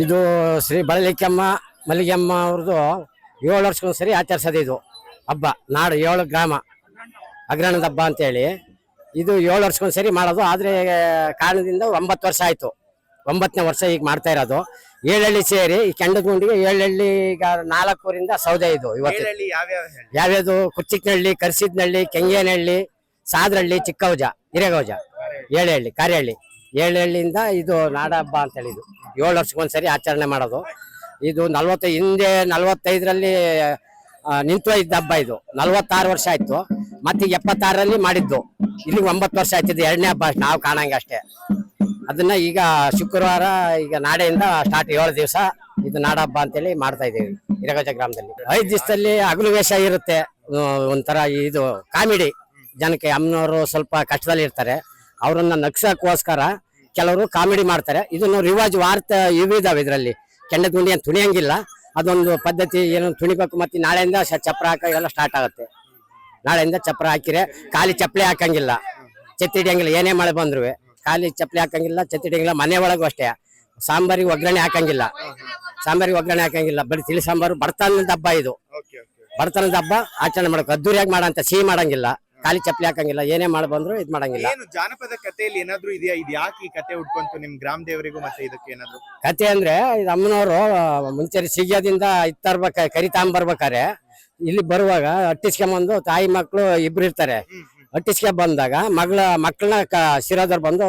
ಇದು ಶ್ರೀ ಬಳಲಿಕ್ಕಮ್ಮ ಮಲ್ಲಿಗೆಮ್ಮ ಅವ್ರದ್ದು ಏಳು ವರ್ಷಕ್ಕೊಂದ್ಸರಿ ಆಚರಿಸೋದು ಇದು. ಹಬ್ಬ ನಾಡು ಏಳು ಗ್ರಾಮ ಅಗ್ರಣದ ಹಬ್ಬ ಅಂತೇಳಿ. ಇದು ಏಳು ವರ್ಷಕ್ಕೊಂದ್ಸರಿ ಮಾಡೋದು ಆದರೆ ಕಾರಣದಿಂದ ಒಂಬತ್ತು ವರ್ಷ ಆಯಿತು. ಒಂಬತ್ತನೇ ವರ್ಷ ಈಗ ಮಾಡ್ತಾ ಇರೋದು. ಏಳಹಳ್ಳಿ ಸೇರಿ ಈ ಕೆಂಡದ ಗುಂಡಿಗೆ ಏಳಹಳ್ಳಿ ಈಗ ನಾಲ್ಕೂರಿಂದ ಸೌದೆ ಇದು ಇವತ್ತು. ಯಾವ್ಯಾವುದು? ಕುಚ್ಚಿಕ್ನಹಳ್ಳಿ ಕರ್ಸಿದ್ನಹಳ್ಳಿ ಕೆಂಗೇನಹಳ್ಳಿ ಸಾದ್ರಹಳ್ಳಿ ಚಿಕ್ಕೌಜ ಹಿರೇಗೌಜ ಏಳಹಳ್ಳಿ ಕಾರ್ಯಹಳ್ಳಿ. ಏಳಹಳ್ಳಿಯಿಂದ ಇದು ನಾಡ ಹಬ್ಬ ಅಂತ ಹೇಳಿದ್ದು ಏಳು ವರ್ಷಕ್ಕೊಂದ್ಸರಿ ಆಚರಣೆ ಮಾಡೋದು. ಇದು ನಲ್ವತ್ತು, ಹಿಂದೆ ನಲ್ವತ್ತೈದರಲ್ಲಿ ನಿಂತು ಇದ್ದ ಹಬ್ಬ ಇದು. ನಲ್ವತ್ತಾರು ವರ್ಷ ಆಯ್ತು. ಮತ್ತೆ ಎಪ್ಪತ್ತಾರರಲ್ಲಿ ಮಾಡಿದ್ದು. ಇಲ್ಲಿ ಒಂಬತ್ತು ವರ್ಷ ಆಯ್ತಿದ್ದು ಎರಡನೇ ಹಬ್ಬ ನಾವು ಕಾಣಂಗೆ ಅಷ್ಟೇ. ಅದನ್ನ ಈಗ ಶುಕ್ರವಾರ, ಈಗ ನಾಡೆಯಿಂದ ಸ್ಟಾರ್ಟ್ ಏಳು ದಿವಸ ಇದು ನಾಡ ಹಬ್ಬ ಅಂತೇಳಿ ಮಾಡ್ತಾ ಇದ್ದೀವಿ. ಹಿರಗಜ ಗ್ರಾಮದಲ್ಲಿ. ಐದು ದಿವಸದಲ್ಲಿ ಹಗಲು ವೇಷ ಇರುತ್ತೆ. ಒಂಥರ ಇದು ಕಾಮಿಡಿ. ಜನಕ್ಕೆ ಅಮ್ಮನವರು ಸ್ವಲ್ಪ ಕಷ್ಟದಲ್ಲಿ ಇರ್ತಾರೆ ಅವರನ್ನ ನಗ್ಸಕ್ಕೋಸ್ಕರ ಕೆಲವರು ಕಾಮಿಡಿ ಮಾಡ್ತಾರೆ. ಇದನ್ನು ರಿವಾಜ್ ವಾರ್ತ ಇವು ಇದಾವೆ ಇದರಲ್ಲಿ. ಕೆಂಡದ ಗುಂಡಿ ಏನು ತುಣಿಯಂಗಿಲ್ಲ. ಅದೊಂದು ಪದ್ಧತಿ ಏನು ತುಣಿಬೇಕು ಮತ್ತೆ ನಾಳೆಯಿಂದ ಚಪ್ಪರ ಚಪ್ರ ಹಾಕ ಎಲ್ಲ ಸ್ಟಾರ್ಟ್ ಆಗುತ್ತೆ. ನಾಳೆಯಿಂದ ಚಪ್ರ ಹಾಕಿರೆ ಖಾಲಿ ಚಪ್ಪಲಿ ಹಾಕಂಗಿಲ್ಲ. ಛತ್ತಿ ಹಿಡಿಯಂಗಿಲ್ಲ. ಏನೇ ಮಳೆ ಬಂದ್ರು ಖಾಲಿ ಚಪ್ಪಲಿ ಹಾಕಂಗಿಲ್ಲ ಛತ್ತಿ ಹಿಡಿಯಂಗಿಲ್ಲ ಮನೆ ಒಳಗೂ ಅಷ್ಟೇ. ಸಾಂಬಾರಿಗೆ ಒಗ್ಗರಣೆ ಹಾಕಂಗಿಲ್ಲ. ಸಾಂಬಾರಿಗೆ ಒಗ್ಗರಣೆ ಹಾಕಂಗಿಲ್ಲ. ಬರೀ ತಿಳಿ ಸಾಂಬಾರು ಬಡತನದ ಹಬ್ಬ ಇದು. ಬಡತನದ ಹಬ್ಬ ಆಚರಣೆ ಮಾಡೋಕೆ ಅದ್ದೂರಿಯಾಗಿ ಮಾಡಂತ ಸಿಹಿ ಮಾಡಂಗಿಲ್ಲ. ಖಾಲಿ ಚಪ್ಪಲಿ ಹಾಕಂಗಿಲ್ಲ ಏನೇ ಮಾಡಿ ಬಂದ್ರು ಇದ್ ಮಾಡಂಗಿಲ್ಲ. ಏನು ಜಾನಪದ ಕಥೆಯಲ್ಲಿ ಏನಾದ್ರು ಇದೆಯಾ? ಇದು ಯಾಕೆ ಈ ಕತೆ ಉಟ್ಕೊಂತು ನಿಮ್ ಗ್ರಾಮ ದೇವರಿಗೂ ಮತ್ತೆ ಇದಕ್ಕೆ ಏನಾದ್ರು? ಕತೆ ಅಂದ್ರೆ ಇದು ಅಮ್ಮನವರು ಮುಂಚೆ ಸಿಗ್ಯಾದಿಂದ ಇತ್ತರ್ಬೇಕ ಕರಿತಾಂಬರ್ಬೇಕಾರೆ ಇಲ್ಲಿ ಬರುವಾಗ ಅಟ್ಟಿಸ್ಕೊಂಬಂದು ತಾಯಿ ಮಕ್ಕಳು ಇಬ್ರು ಇರ್ತಾರೆ. ಹ್ಮ್ ಬಂದಾಗ ಮಗಳ ಮಕ್ಕಳನ್ನ ಕ ಶಿರದವ್ರು ಬಂದು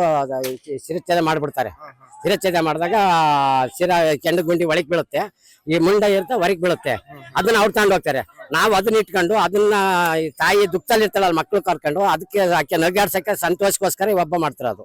ಶಿರಚ್ಛೇದ ಮಾಡ್ಬಿಡ್ತಾರೆ. ಶಿರಚ್ಛೇದ ಮಾಡಿದಾಗ ಶಿರ ಕೆಂಡ ಗುಂಡಿ ಒಳಗೆ ಬೀಳುತ್ತೆ. ಈ ಮುಂಡ ಇರುತ್ತೆ ಹೊರಗೆ ಬೀಳುತ್ತೆ. ಅದನ್ನ ಅವ್ರು ತಗೊಂಡು ಹೋಗ್ತಾರೆ. ನಾವು ಅದನ್ನ ಇಟ್ಕೊಂಡು ಅದನ್ನ ತಾಯಿ ದುಃಖದಲ್ಲಿ ಇರ್ತಾಳಲ್ಲ ಮಕ್ಕಳು ಕರ್ಕೊಂಡು ಅದಕ್ಕೆ ಆಕೆ ನಗಾಡ್ಸಕ್ಕೆ ಸಂತೋಷಕ್ಕೋಸ್ಕರ ಈ ಹಬ್ಬ ಮಾಡ್ತಾರೆ ಅದು.